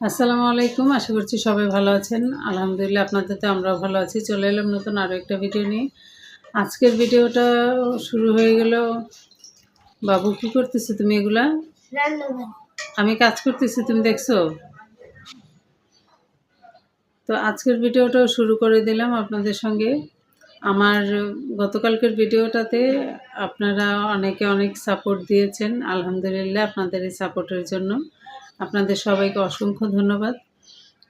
আসসালামু আলাইকুম, আশা করছি সবাই ভালো আছেন। আলহামদুলিল্লাহ আপনাদের তো আমরাও ভালো আছি। চলে এলাম নতুন আরও একটা ভিডিও নিয়ে। আজকের ভিডিওটা শুরু হয়ে গেল, বাবু, কি করতেছো তুমি এগুলা? আমি কাজ করতেছি, তুমি দেখছ? তো আজকের ভিডিওটাও শুরু করে দিলাম আপনাদের সঙ্গে। আমার গতকালকের ভিডিওটাতে আপনারা অনেকে অনেক সাপোর্ট দিয়েছেন, আলহামদুলিল্লাহ আপনাদের এই সাপোর্টের জন্য। আপনাদের সবাইকে অসংখ্য ধন্যবাদ।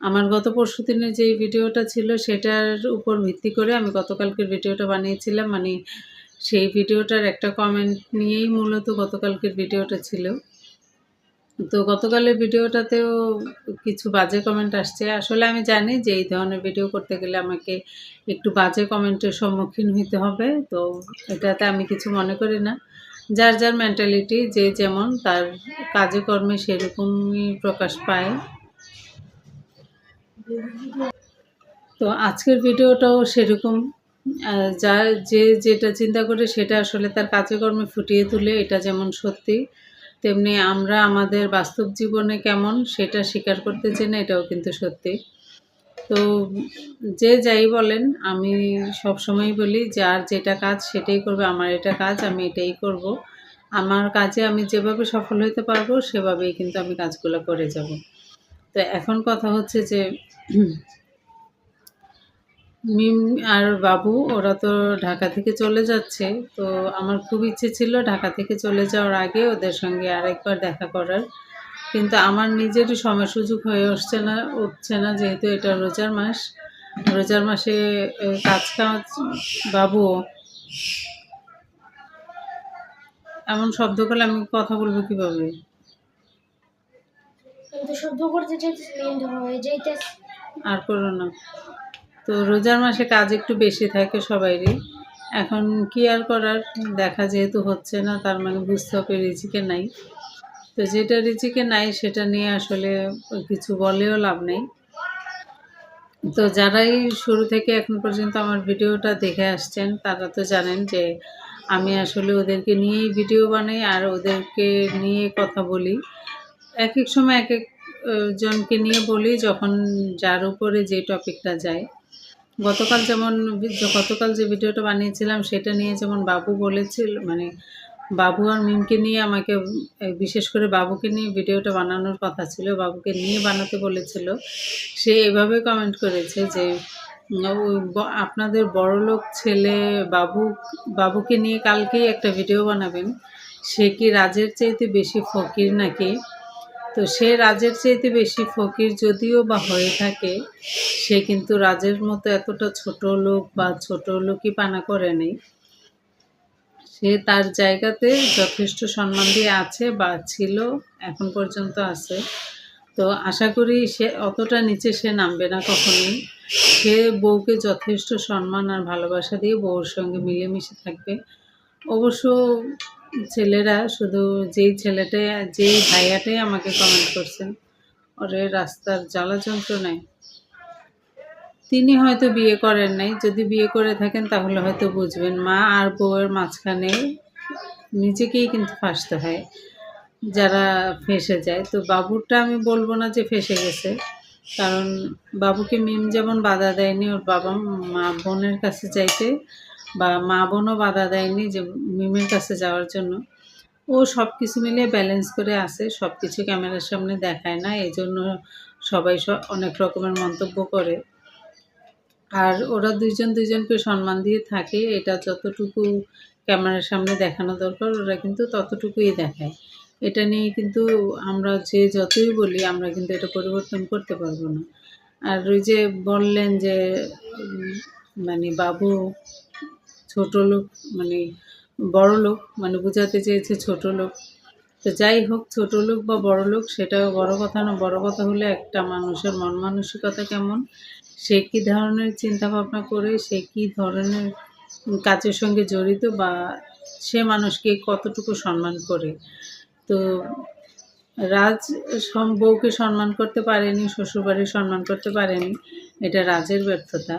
আমার গত পরশু দিনের যে ভিডিওটা ছিল, সেটার উপর ভিত্তি করে আমি গতকালকের ভিডিওটা বানিয়েছিলাম। মানে সেই ভিডিওটার একটা কমেন্ট নিয়েই মূলত গতকালকের ভিডিওটা ছিল। তো গতকালের ভিডিওটাতেও কিছু বাজে কমেন্ট আসছে। আসলে আমি জানি যে এই ধরনের ভিডিও করতে গেলে আমাকে একটু বাজে কমেন্টের সম্মুখীন হতে হবে। তো এটাতে আমি কিছু মনে করি না। যার যার মেন্টালিটি যে যেমন তার কাজে কর্মে সেরকমই প্রকাশ পায়। তো আজকের ভিডিওটাও সেরকম যার যে যেটা চিন্তা করে সেটা আসলে তার কাজে কর্মে ফুটিয়ে তুলে, এটা যেমন সত্যি, তেমনি আমরা আমাদের বাস্তব জীবনে কেমন সেটা স্বীকার করতে জেনে এটাও কিন্তু সত্যি। তো যে যাই বলেন, আমি সব সময় বলি যার যেটা কাজ সেটাই করবে, আমার এটা কাজ, আমি এটাই করব। আমার কাজে আমি যেভাবে সফল হতে পারব, সেভাবেই কিন্তু আমি কাজগুলো করে যাব। তো এখন কথা হচ্ছে যে, মিম আর বাবু, ওরা তো ঢাকা থেকে চলে যাচ্ছে। তো আমার খুব ইচ্ছে ছিল ঢাকা থেকে চলে যাওয়ার আগে ওদের সঙ্গে আরেকবার দেখা করার। কিন্তু আমার নিজেরই সময় সুযোগ হয়ে উঠছে না উঠছে না যেহেতু এটা রোজার মাস। রোজার মাসে কাজ কাজ বাবু এমন শব্দ করলে আমি কথা বলব কীভাবে? শব্দ করতে আর করো না। তো রোজার মাসে কাজ একটু বেশি থাকে সবাইরই। এখন কি আর করার? দেখা যেহেতু হচ্ছে না তার মানে বুঝতে হবে রিজিকে নাই। তো যেটা রিজিকে নাই সেটা নিয়ে আসলে কিছু বলেও লাভ নেই। তো যারাই শুরু থেকে এখন পর্যন্ত আমার ভিডিওটা দেখে আসছেন, তারা তো জানেন যে আমি আসলে ওদেরকে নিয়েই ভিডিও বানাই আর ওদেরকে নিয়ে কথা বলি। এক এক সময় এক এক জনকে নিয়ে বলি যখন যার উপরে যে টপিকটা যায়। গতকাল যেমন, গতকাল যে ভিডিওটা বানিয়েছিলাম সেটা নিয়ে যেমন বাবু বলেছিল মানে বাবু আর মিমকে নিয়ে আমাকে বিশেষ করে বাবুকে নিয়ে ভিডিওটা বানানোর কথা ছিল, বাবুকে নিয়ে বানাতে বলেছিল। সে এভাবে কমেন্ট করেছে যে আপনাদের বড়লোক ছেলে বাবু, বাবুকে নিয়ে কালকেই একটা ভিডিও বানাবেন। সে কি রাজের চাইতে বেশি ফকির নাকি? তো সে রাজের চাইতে বেশি ফকির যদিও বা হয়ে থাকে, সে কিন্তু রাজের মতো এতটা ছোট লোক বা ছোট লোকই পানা করে নেই। সে তার জায়গাতে যথেষ্ট সম্মান দিয়ে আছে বা ছিল, এখন পর্যন্ত আছে। তো আশা করি সে অতটা নিচে সে নামবে না কখনোই। সে বউকে যথেষ্ট সম্মান আর ভালোবাসা দিয়ে বউর সঙ্গে মিলেমিশে থাকবে। অবশ্য ছেলেরা শুধু যেই ছেলেটাই, যেই ভাইয়াটাই আমাকে কমেন্ট করছেন, ওরে রাস্তার জ্বালা যন্ত্রণায় তিনি হয়তো বিয়ে করেন নাই। যদি বিয়ে করে থাকেন, তাহলে হয়তো বুঝবেন, মা আর বউয়ের মাঝখানে নিজেকেই কিন্তু ফাঁসতে হয়, যারা ফেসে যায়। তো বাবুরটা আমি বলব না যে ফেসে গেছে, কারণ বাবুকে মিম যেমন বাধা দেয়নি, ওর বাবা মা বোনের কাছে যাইতে বা মা বোনও বাধা দেয়নি যে মিমের কাছে যাওয়ার জন্য। ও সব কিছু মিলিয়ে ব্যালেন্স করে আসে সব কিছু ক্যামেরার সামনে দেখায় না এই জন্য সবাই অনেক রকমের মন্তব্য করে। আর ওরা দুইজন দুইজনকে সম্মান দিয়ে থাকে। এটা যতটুকু ক্যামেরার সামনে দেখানো দরকার, ওরা কিন্তু ততটুকুই দেখায়। এটা নিয়ে কিন্তু আমরা যে যতই বলি, আমরা কিন্তু এটা পরিবর্তন করতে পারব না। আর ওই যে বললেন যে মানে বাবু ছোট লোক মানে বড় লোক মানে বোঝাতে চেয়েছে ছোট লোক। তো যাই হোক, ছোট লোক বা বড় লোক, সেটা বড় কথা না, বড় কথা হলে একটা মানুষের মন মানসিকতা কেমন? সে কী ধরনের চিন্তা ভাবনা করে, সে কী ধরনের কাজের সঙ্গে জড়িত বা সে মানুষকে কতটুকু সম্মান করে? তো রাজ বউকে সম্মান করতে পারেনি শ্বশুরবাড়ি সম্মান করতে পারেনি, এটা রাজের ব্যর্থতা।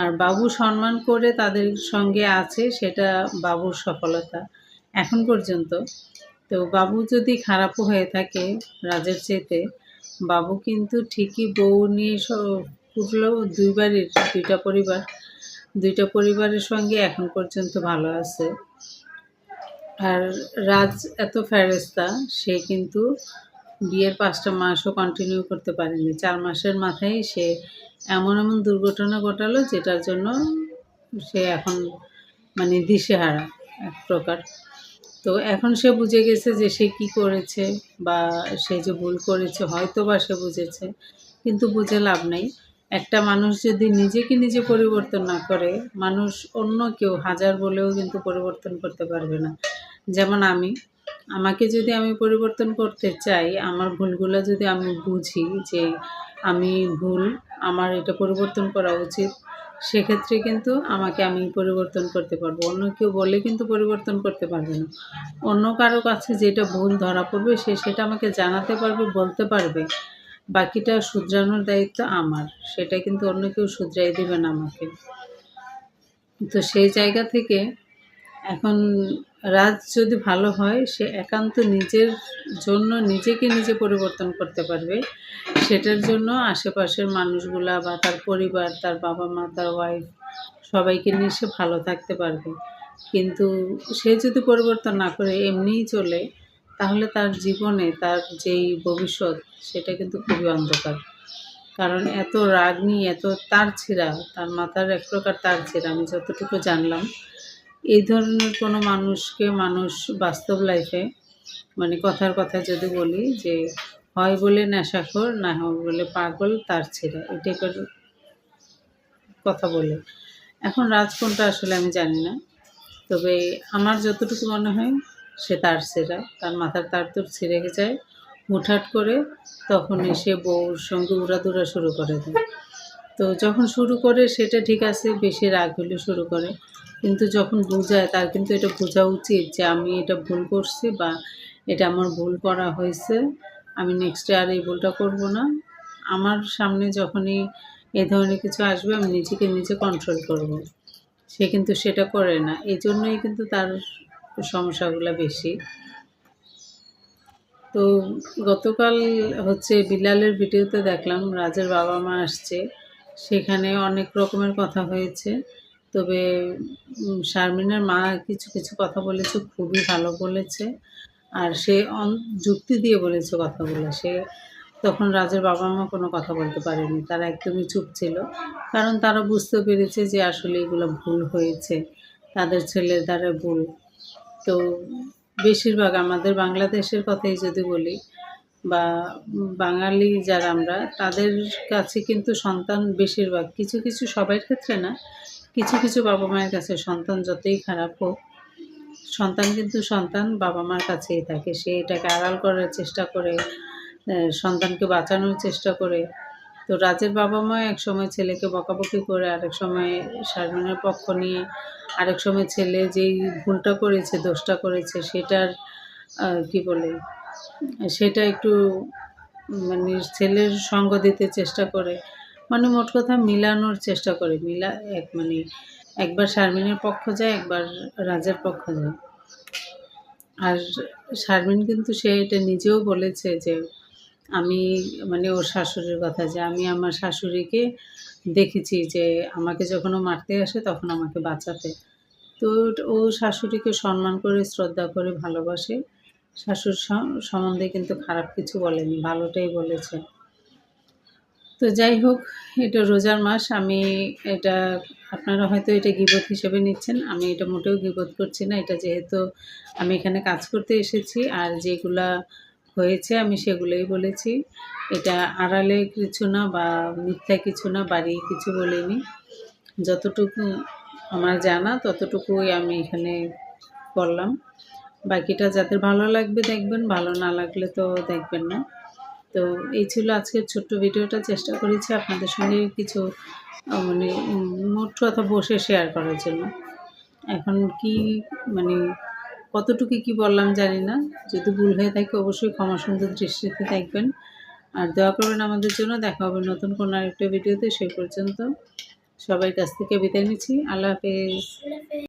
আর বাবু সম্মান করে তাদের সঙ্গে আছে, সেটা বাবুর সফলতা। এখন পর্যন্ত তো বাবু যদি খারাপও হয়ে থাকে রাজের চেয়েতে বাবু কিন্তু ঠিকই বউ নিয়ে উঠলেও বাড়ির দুইটা পরিবার, দুইটা পরিবারের সঙ্গে এখন পর্যন্ত ভালো আছে। আর রাজ এত ফেরেস্তা সে কিন্তু বিয়ের পাঁচটা মাসও কন্টিনিউ করতে পারেনি। চার মাসের মাথায় সে এমন এমন দুর্ঘটনা ঘটালো যেটার জন্য সে এখন মানে দিশেহারা এক প্রকার। তো এখন সে বুঝে গেছে যে সে কি করেছে বা সে যে ভুল করেছে হয়তো বা সে বুঝেছে, কিন্তু বুঝে লাভ নেই। একটা মানুষ যদি নিজেকে নিজে পরিবর্তন না করে, মানুষ অন্য কেউ, হাজার বলেও কিন্তু পরিবর্তন করতে পারবে না। যেমন আমি, আমাকে যদি আমি পরিবর্তন করতে চাই, আমার ভুলগুলো যদি আমি বুঝি যে আমি ভুল, আমার এটা পরিবর্তন করা উচিত, সেক্ষেত্রে কিন্তু আমাকে আমি পরিবর্তন করতে পারব। অন্য কেউ বলে কিন্তু পরিবর্তন করতে পারবে না। অন্য কারও কাছে যেটা ভুল ধরা পড়বে, সে সেটা আমাকে জানাতে পারবে, বলতে পারবে। বাকিটা শুধরানোর দায়িত্ব আমার। সেটা কিন্তু অন্য কেউ শুধরাই দেবে না আমাকে। তো সেই জায়গা থেকে এখন রাজ যদি ভালো হয়, সে একান্ত নিজের জন্য নিজেকে নিজে পরিবর্তন করতে পারবে। সেটার জন্য আশেপাশের মানুষগুলা বা তার পরিবার, তার বাবা মা, তার ওয়াইফ সবাইকে নিয়ে সে ভালো থাকতে পারবে। কিন্তু সে যদি পরিবর্তন না করে, এমনিই চলে তাহলে তার জীবনে, তার যেই ভবিষ্যৎ, সেটা কিন্তু খুবই অন্ধকার। কারণ এত রাগ নিয়ে, এত তার ছেঁড়া, তার মাথার এক প্রকার তার ছেঁড়া, আমি যতটুকু জানলাম, এই ধরনের কোনো মানুষকে মানুষ বাস্তব লাইফে মানে কথার কথা যদি বলি যে, হয় বলে নেশাখোর, না হয় বলে পাগল, তার ছেঁড়া, এই টাইপের কথা বলে। এখন রাজ কোনটা আসলে আমি জানি না। তবে আমার যতটুকু মনে হয় সে তার সেরা। তার মাথার তার তোর ছিঁড়ে যায় হুটহাট করে তখন এসে বউর সঙ্গে উড়াদুরা শুরু করে দেয়। তো যখন শুরু করে সেটা ঠিক আছে, বেশি রাগ হলে শুরু করে। কিন্তু যখন বোঝায়, তার কিন্তু এটা বোঝা উচিত যে আমি এটা ভুল করছি বা এটা আমার ভুল করা হয়েছে। আমি নেক্সটে আর এই ভুলটা করব না। আমার সামনে যখনই এ ধরনের কিছু আসবে, আমি নিজেকে নিজে কন্ট্রোল করব। সে কিন্তু সেটা করে না। এই জন্যই কিন্তু তার সমস্যাগুলো বেশি। তো গতকাল হচ্ছে বিলালের ভিডিওতে দেখলাম, রাজের বাবা মা আসছে। সেখানে অনেক রকমের কথা হয়েছে। তবে শারমিনের মা কিছু কিছু কথা বলেছে, খুবই ভালো বলেছে। আর সে যুক্তি দিয়ে বলেছে কথাগুলো। সে তখন রাজের বাবা মা কোনো কথা বলতে পারেনি। তারা একদমই চুপ ছিল। কারণ তারা বুঝতে পেরেছে যে আসলে এগুলো ভুল হয়েছে। তাদের ছেলের দ্বারা ভুল। তো বেশিরভাগ আমাদের বাংলাদেশের কথাই যদি বলি বা বাঙালি যারা আমরা, তাদের কাছে কিন্তু সন্তান বেশিরভাগ, কিছু কিছু সবার ক্ষেত্রে না, কিছু কিছু বাবা মায়ের কাছে সন্তান যতই খারাপ হোক, সন্তান কিন্তু সন্তান, বাবা মার কাছেই থাকে। সে এটাকে আড়াল করার চেষ্টা করে সন্তানকে বাঁচানোর চেষ্টা করে তো রাজের বাবা মা এক সময় ছেলেকে বকাবকি করে, আরেক সময় শারমিনের পক্ষ নিয়ে, আরেক সময় ছেলে যেই ভুলটা করেছে, দোষটা করেছে, সেটার কি বলে, সেটা একটু মানে ছেলের সঙ্গ দিতে চেষ্টা করে। মানে মোট কথা মিলানোর চেষ্টা করে, মিলা, এক মানে একবার শারমিনের পক্ষ যায়, একবার রাজের পক্ষ যায়। আর শারমিন কিন্তু সে এটা নিজেও বলেছে যে আমি মানে ওর শাশুড়ির কথা যে আমি আমার শাশুড়িকে দেখেছি যে আমাকে যখন ও মারতে আসে তখন আমাকে বাঁচাতে। তো ও শাশুড়িকে সম্মান করে, শ্রদ্ধা করে, ভালোবাসে। শাশুর সম্বন্ধে কিন্তু খারাপ কিছু বলেনি, ভালোটাই বলেছে। তো যাই হোক, এটা রোজার মাস, আমি এটা, আপনারা হয়তো এটা গিবত হিসেবে নিচ্ছেন, আমি এটা মোটেও গিবত করছি না। এটা যেহেতু আমি এখানে কাজ করতে এসেছি, আর যেগুলা হয়েছে, আমি সেগুলোই বলেছি। এটা আড়ালে কিছু না বা মিথ্যা কিছু না বাড়ি কিছু বলিনি। যতটুকু আমার জানা, ততটুকুই আমি এখানে করলাম বাকিটা যাদের ভালো লাগবে দেখবেন, ভালো না লাগলে তো দেখবেন না। তো এই ছিল আজকের ছোট্ট ভিডিওটা। চেষ্টা করেছি আপনাদের সঙ্গে কিছু মানে মোট কথা বসে শেয়ার করার জন্য। এখন কি মানে কতটুকু কি বললাম জানি না। যদি ভুল হয়ে থাকে অবশ্যই ক্ষমা সুন্দর দৃষ্টিতে থাকবেন আর দোয়া করবেন আমাদের জন্য। দেখা হবে নতুন কোনো আরেকটা ভিডিওতে। সেই পর্যন্ত সবাই কাছ থেকে বিদায় নিচ্ছি। আল্লাহ হাফিজ আল্লাহ হাফেজ।